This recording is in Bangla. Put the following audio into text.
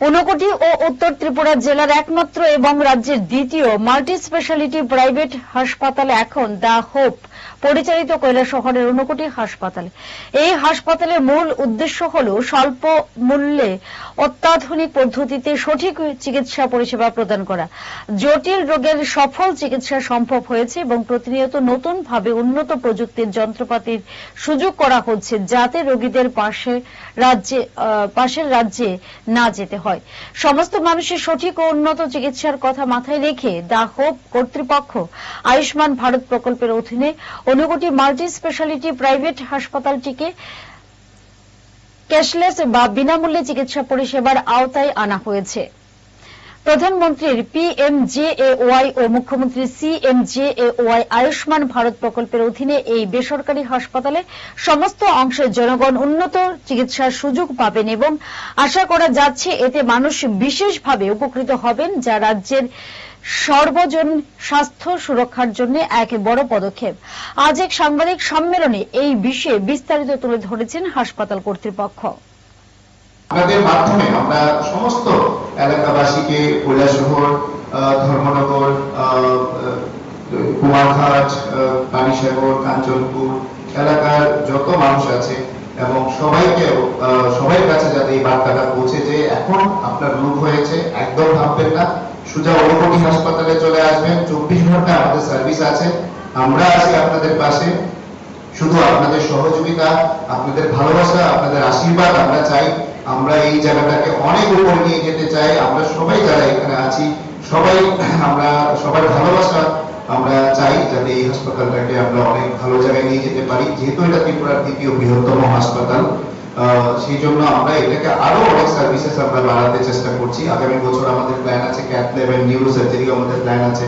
ঊনকোটি ও উত্তর ত্রিপুরা জেলার একমাত্র এবং রাজ্যের দ্বিতীয় মাল্টি স্পেশালিটি প্রাইভেট হাসপাতাল এখন দ্য হোপ। পরিচালিত শহরের ঊনকোটি হাসপাতালে। এই হাসপাতালের মূল উদ্দেশ্য হল স্বল্প মূল্যে অত্যাধুনিক পদ্ধতিতে সঠিক চিকিৎসা পরিষেবা প্রদান করা। জটিল রোগের সফল চিকিৎসা সম্ভব হয়েছে এবং প্রতিনিয়ত নতুন ভাবে উন্নত প্রযুক্তির যন্ত্রপাতির সুযোগ করা হচ্ছে যাতে রোগীদের পাশে রাজ্যে পাশের রাজ্যে না যেতে হয়। সমস্ত মানুষের সঠিক ও উন্নত চিকিৎসার কথা মাথায় রেখে দা হোপ কর্তৃপক্ষ আয়ুষ্মান ভারত প্রকল্পের অধীনে অনুকোটি মাল্টি স্পেশালিটি প্রাইভেট হাসপাতালটিকে ক্যাশলেস বা বিনামূল্যে চিকিৎসা পরিষেবার আওতায় আনা হয়েছে। প্রধানমন্ত্রীর পিএমজেএওয়াই ও মুখ্যমন্ত্রী সিএমজেএওয়াই আয়ুষ্মান ভারত প্রকল্পের অধীনে এই বেসরকারি হাসপাতালে সমস্ত অংশের জনগণ উন্নত চিকিৎসার সুযোগ পাবেন এবং আশা করা যাচ্ছে এতে মানুষ বিশেষভাবে উপকৃত হবেন, যা রাজ্যের সর্বজন স্বাস্থ্য সুরক্ষার জন্য এক বড় পদক্ষেপ। আজ এক সাংবাদিক সম্মেলনে এই বিষয়ে বিস্তারিত তুলে ধরেছেন হাসপাতাল কর্তৃপক্ষ। আপনাদের মাধ্যমে আমরা সমস্ত এলাকাবাসীকে কৈলাসহর ধর্মনগর কুমারঘাট পানিসাগর কাঞ্চনপুর এলাকার যত মানুষ আছে এবং সবাইকে সবাই কাছে যাতে এই বার্তাটা পৌঁছে যে এখন আপনার রোগ হয়েছে, একদম ভাববেন না। সোজা অনুকোটি হাসপাতালে চলে আসবেন। চব্বিশ ঘণ্টা আমাদের সার্ভিস আছে। আমরা আছি আপনাদের পাশে। শুধু আপনাদের সহযোগিতা, আপনাদের ভালোবাসা, আপনাদের আশীর্বাদ আমরা চাই। আমরা এই জায়গাটাকে অনেক উপর নিয়ে যেতে চাই। আমরা সবাই যারা এখানে আছি, সবাই আমরা, সবার ভালোবাসা আমরা চাই যাতে এই হাসপাতালটাকে আমরা অনেক ভালো জায়গায় নিয়ে যেতে পারি। যেহেতু এটা ত্রিপুরার দ্বিতীয় বৃহত্তম হাসপাতাল সেই জন্য আমরা এটাকে আরও অনেক সার্ভিসেস আমরা বাড়াতে চেষ্টা করছি। আগামী বছর আমাদের প্ল্যান আছে ক্যাথ ল্যাব নিউরো সার্জারি আমাদের প্ল্যান আছে।